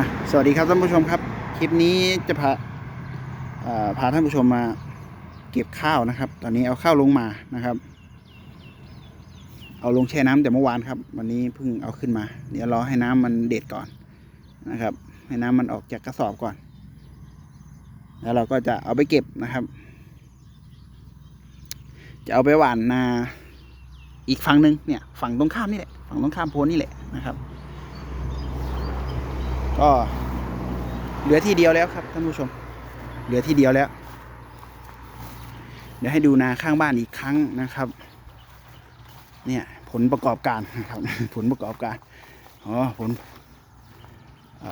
ะสวัสดีครับท่านผู้ชมครับ คลิปนี้จะพาพาท่านผู้ชมมาเก็บข้าวนะครับ ตอนนี้เอาข้าวลงมานะครับ เอาลงแช่น้ำแต่เมื่อวานครับ วันนี้เพิ่งเอาขึ้นมา เดี๋ยวรอให้น้ำมันเด็ดก่อนนะครับ ให้น้ำมันออกจากกระสอบก่อน แล้วเราก็จะเอาไปเก็บนะครับ จะเอาไปหว่านนาอีกฝั่งหนึ่งเนี่ย ฝั่งตรงข้ามนี่แหละ ฝั่งตรงข้ามโพนนี่แหละนะครับ ก็เหลือที่เดียวแล้วครับท่านผู้ชม เหลือที่เดียวแล้ว เดี๋ยวให้ดูนาข้างบ้านอีกครั้งนะครับ เนี่ยผลประกอบการนะครับ ผลประกอบการอ๋อผลอ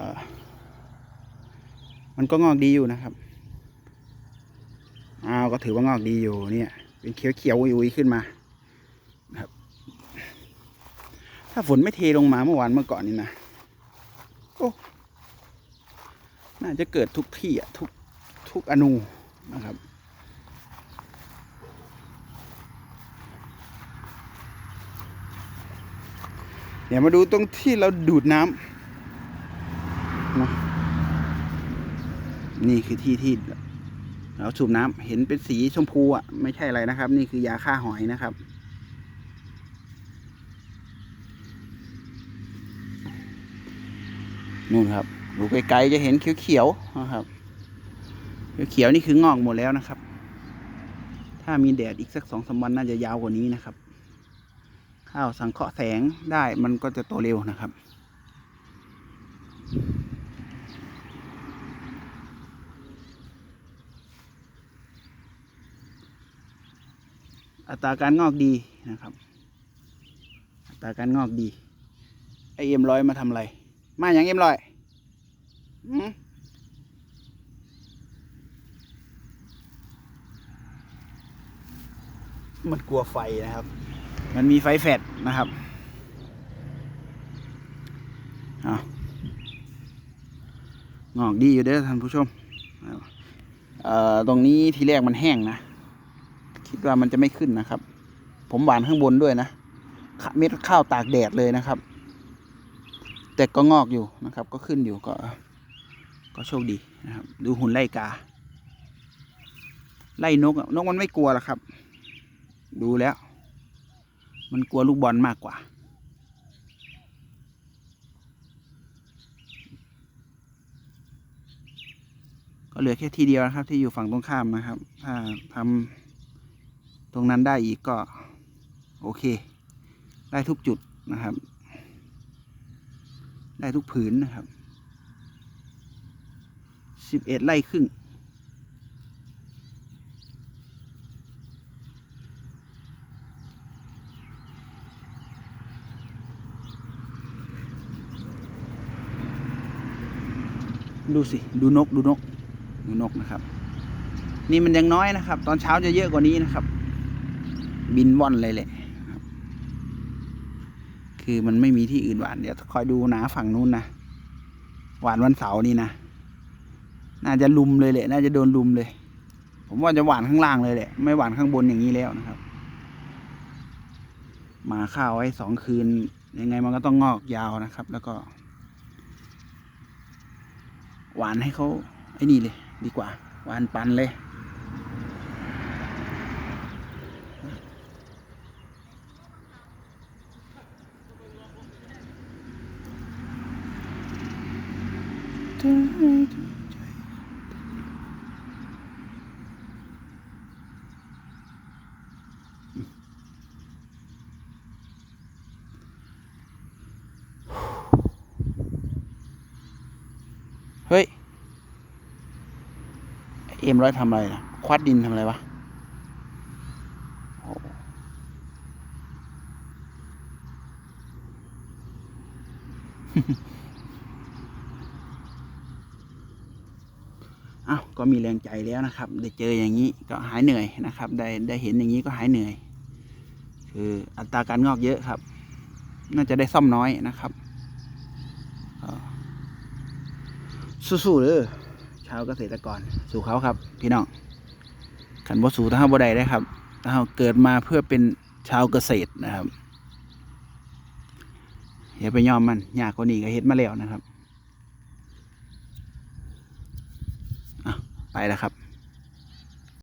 มันก็งอกดีอยู่นะครับอ้าวก็ถือว่างอกดีอยู่เนี่ย เป็นเขียวเขียวๆอุยขึ้นมาครับ ถ้าฝนไม่เทลงมาเมื่อวานเมื่อก่อนนี่นะ น่าจะเกิดทุกที่อะทุกทุกอนูนะครับเดี๋ยวมาดูตรงที่เราดูดน้ำนะนี่คือที่ที่เราสูบน้ำเห็นเป็นสีชมพูอะไม่ใช่อะไรนะครับ นี่คือยาฆ่าหอยนะครับนู่นครับ ดูไกลๆจะเห็นเขียวๆนะครับเขียวๆนี่คืองอกหมดแล้วนะครับ ถ้ามีแดดอีกสักสองสามวันน่าจะยาวกว่านี้นะครับ ข้าวสังเคราะห์แสงได้มันก็จะโตเร็วนะครับ อัตราการงอกดีนะครับ อัตราการงอกดีไอเอ็มร้อยมาทำอะไร มาอย่างเอ็มร้อย มันกลัวไฟนะครับ มันมีไฟแฟดนะครับเอางอกดีอยู่เด้อท่านผู้ชมตรงนี้ทีแรกมันแห้งนะ คิดว่ามันจะไม่ขึ้นนะครับ ผมหวานข้างบนด้วยนะ เม็ดข้าวตากแดดเลยนะครับ แต่ก็งอกอยู่นะครับ ก็ขึ้นอยู่ก็ ก็โชคดีนะครับ ดูหุ่นไล่กา ไล่นกนกมันไม่กลัวหรอกครับ ดูแล้ว มันกลัวลูกบอลมากกว่า ก็เหลือแค่ทีเดียวนะครับ ที่อยู่ฝั่งตรงข้ามนะครับ ถ้าทำตรงนั้นได้อีกก็ โอเค ได้ทุกจุดนะครับ ได้ทุกผืนนะครับ สิบเอ็ดไร่ครึ่ง ดูสิ ดูนกดูนก ดูนกนะครับ นี่มันยังน้อยนะครับ ตอนเช้าจะเยอะกว่านี้นะครับ บินว่อนเลยแหละคือมันไม่มีที่อื่นหวาน เดี๋ยวคอยดูนะฝั่งนู้นนะ หวานวันเสาร์นี่นะ น่าจะลุมเลยแหละ น่าจะโดนลุมเลย ผมว่าจะหวานข้างล่างเลยแหละ ไม่หวานข้างบนอย่างนี้แล้วนะครับ มาข้าวไว้สองคืน ยังไงมันก็ต้องงอกยาวนะครับ แล้วก็ หวานให้เขาไอ้นี่เลย ดีกว่า หวานปันเลยเเอ็มร้อยทำอะไรนะควัดดินทำอะไรวะโอ้าวก็มีแรงใจแล้วนะครับ ได้เจออย่างนี้ก็หายเหนื่อยนะครับ ได้ได้เห็นอย่างนี้ก็หายเหนื่อย คืออัตราการงอกเยอะครับ น่าจะได้ซ่อมน้อยนะครับสู้ๆเลย ชาวเกษตรกร สู่เขาครับ พี่น้องขันบ่สู่ถ้าาบ่ไดได้ครับเฮาเกิดมาเพื่อเป็นชาวเกษตรนะครับอย่าไปยอมมันยากกว่านี้ก็เฮ็ดมาแล้วนะครับไปแล้วครับ